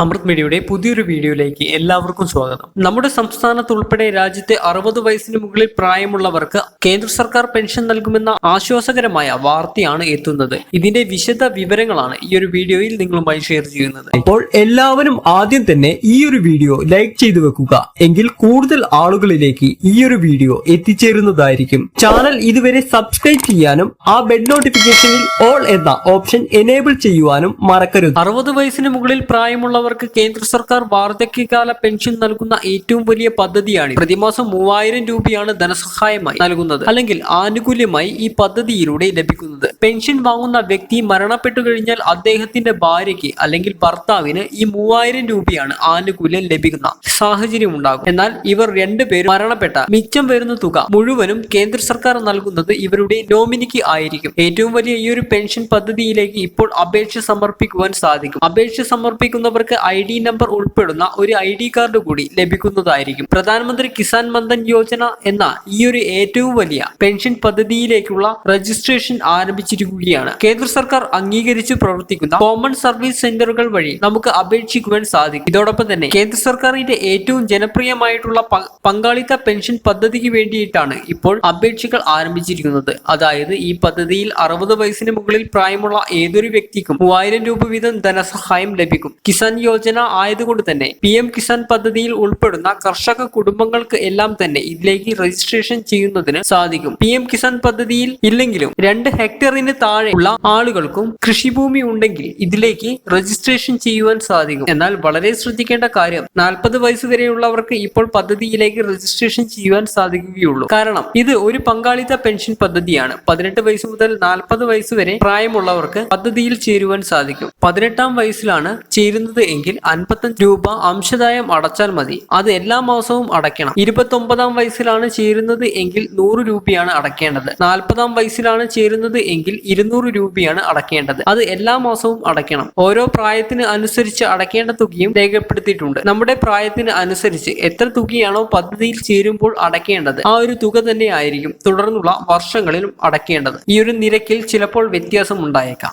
അമൃത് മീഡിയയുടെ പുതിയൊരു വീഡിയോയിലേക്ക് എല്ലാവർക്കും സ്വാഗതം. നമ്മുടെ സംസ്ഥാനത്ത് ഉൾപ്പെടെ രാജ്യത്തെ അറുപത് വയസ്സിന് മുകളിൽ പ്രായമുള്ളവർക്ക് കേന്ദ്ര സർക്കാർ പെൻഷൻ നൽകുമെന്ന ആശ്വാസകരമായ വാർത്തയാണ് എത്തുന്നത്. ഇതിന്റെ വിശദ വിവരങ്ങളാണ് ഈ ഒരു വീഡിയോയിൽ നിങ്ങളുമായി ഷെയർ ചെയ്യുന്നത്. അപ്പോൾ എല്ലാവരും ആദ്യം തന്നെ ഈ ഒരു വീഡിയോ ലൈക്ക് ചെയ്തു വെക്കുക. എങ്കിൽ കൂടുതൽ ആളുകളിലേക്ക് ഈ ഒരു വീഡിയോ എത്തിച്ചേരുന്നതായിരിക്കും. ചാനൽ ഇതുവരെ സബ്സ്ക്രൈബ് ചെയ്യാനും ആ ബെൽ നോട്ടിഫിക്കേഷനിൽ ഓൾ എന്ന ഓപ്ഷൻ എനേബിൾ ചെയ്യുവാനും മറക്കരുത്. അറുപത് വയസ്സിന് മുകളിൽ പ്രായമുള്ളവർക്ക് കേന്ദ്ര സർക്കാർ വാർദ്ധക്യകാല പെൻഷൻ നൽകുന്ന ഏറ്റവും വലിയ പദ്ധതിയാണ് പ്രതിമാസം മൂവായിരം രൂപയാണ് ധനസഹായമായി നൽകുന്നത് അല്ലെങ്കിൽ ആനുകൂല്യമായി ഈ പദ്ധതിയിലൂടെ ലഭിക്കുന്നത്. പെൻഷൻ വാങ്ങുന്ന വ്യക്തി മരണപ്പെട്ടു കഴിഞ്ഞാൽ അദ്ദേഹത്തിന്റെ ഭാര്യയ്ക്ക് അല്ലെങ്കിൽ ഭർത്താവിന് ഈ മൂവായിരം രൂപയാണ് ആനുകൂല്യം ലഭിക്കുന്ന സാഹചര്യം ഉണ്ടാകും. എന്നാൽ ഇവർ രണ്ടുപേരും മരണപ്പെട്ട മിച്ചം വരുന്ന തുക മുഴുവനും കേന്ദ്ര സർക്കാർ നൽകുന്നത് ഇവരുടെ നോമിനിക്ക് ആയിരിക്കും. ഏറ്റവും വലിയ ഈ ഒരു പെൻഷൻ പദ്ധതിയിലേക്ക് ഇപ്പോൾ അപേക്ഷ സമർപ്പിക്കുവാൻ സാധിക്കും. അപേക്ഷ സമർപ്പിക്കുന്നവർക്ക് ഐ ഡി നമ്പർ ഉൾപ്പെടുന്ന ഒരു ഐ ഡി കാർഡ് കൂടി ലഭിക്കുന്നതായിരിക്കും. പ്രധാനമന്ത്രി കിസാൻ മന്ദൻ യോജന എന്ന ഈ ഒരു ഏറ്റവും വലിയ പെൻഷൻ പദ്ധതിയിലേക്കുള്ള രജിസ്ട്രേഷൻ ആരംഭിച്ചിരിക്കുകയാണ്. കേന്ദ്ര സർക്കാർ അംഗീകരിച്ച് പ്രവർത്തിക്കുന്ന കോമൺ സർവീസ് സെന്ററുകൾ വഴി നമുക്ക് അപേക്ഷിക്കുവാൻ സാധിക്കും. ഇതോടൊപ്പം തന്നെ കേന്ദ്ര സർക്കാരിന്റെ ഏറ്റവും ജനപ്രിയമായിട്ടുള്ള പങ്കാളിത്ത പെൻഷൻ പദ്ധതിക്ക് വേണ്ടിയിട്ടാണ് ഇപ്പോൾ അപേക്ഷകൾ ആരംഭിച്ചിരിക്കുന്നത്. അതായത് ഈ പദ്ധതിയിൽ അറുപത് വയസ്സിന് മുകളിൽ പ്രായമുള്ള ഏതൊരു വ്യക്തിക്കും മൂവായിരം രൂപ വീതം ധനസഹായം ലഭിക്കും. കിസാൻ യോജന ആയതുകൊണ്ട് തന്നെ പി എം കിസാൻ പദ്ധതിയിൽ ഉൾപ്പെടുന്ന കർഷക കുടുംബങ്ങൾക്ക് എല്ലാം തന്നെ ഇതിലേക്ക് രജിസ്ട്രേഷൻ ചെയ്യുന്നതിന് സാധിക്കും. പി എം കിസാൻ പദ്ധതിയിൽ ഇല്ലെങ്കിലും രണ്ട് ഹെക്ടറിന് താഴെയുള്ള ആളുകൾക്കും കൃഷിഭൂമി ഉണ്ടെങ്കിൽ ഇതിലേക്ക് രജിസ്ട്രേഷൻ ചെയ്യുവാൻ സാധിക്കും. എന്നാൽ വളരെ ശ്രദ്ധിക്കേണ്ട കാര്യം നാൽപ്പത് വയസ്സ് വരെയുള്ളവർക്ക് ഇപ്പോൾ പദ്ധതിയിലേക്ക് രജിസ്ട്രേഷൻ ചെയ്യുവാൻ സാധിക്കുകയുള്ളൂ. കാരണം ഇത് ഒരു പങ്കാളിത്ത പെൻഷൻ പദ്ധതിയാണ്. പതിനെട്ട് വയസ്സ് മുതൽ നാൽപ്പത് വയസ്സ് വരെ പ്രായമുള്ളവർക്ക് പദ്ധതിയിൽ ചേരുവാൻ സാധിക്കും. പതിനെട്ടാം വയസ്സിലാണ് ചേരുന്നത് എങ്കിൽ അൻപത്തഞ്ച് രൂപ അംശദായം അടച്ചാൽ മതി. അത് എല്ലാ മാസവും അടയ്ക്കണം. ഇരുപത്തി ഒമ്പതാം വയസ്സിലാണ് ചേരുന്നത് എങ്കിൽ നൂറ് രൂപയാണ് അടയ്ക്കേണ്ടത്. നാൽപ്പതാം വയസ്സിലാണ് ചേരുന്നത് എങ്കിൽ ഇരുന്നൂറ് രൂപയാണ് അടയ്ക്കേണ്ടത്. അത് എല്ലാ മാസവും അടയ്ക്കണം. ഓരോ പ്രായത്തിന് അനുസരിച്ച് അടയ്ക്കേണ്ട തുകയും രേഖപ്പെടുത്തിയിട്ടുണ്ട്. നമ്മുടെ പ്രായത്തിന് അനുസരിച്ച് എത്ര തുകയാണോ പദ്ധതിയിൽ ചേരുമ്പോൾ അടയ്ക്കേണ്ടത് ആ ഒരു തുക തന്നെ ആയിരിക്കും തുടർന്നുള്ള വർഷങ്ങളിലും അടയ്ക്കേണ്ടത്. ഈ ഒരു നിരക്കിൽ ചിലപ്പോൾ വ്യത്യാസം ഉണ്ടായേക്കാം.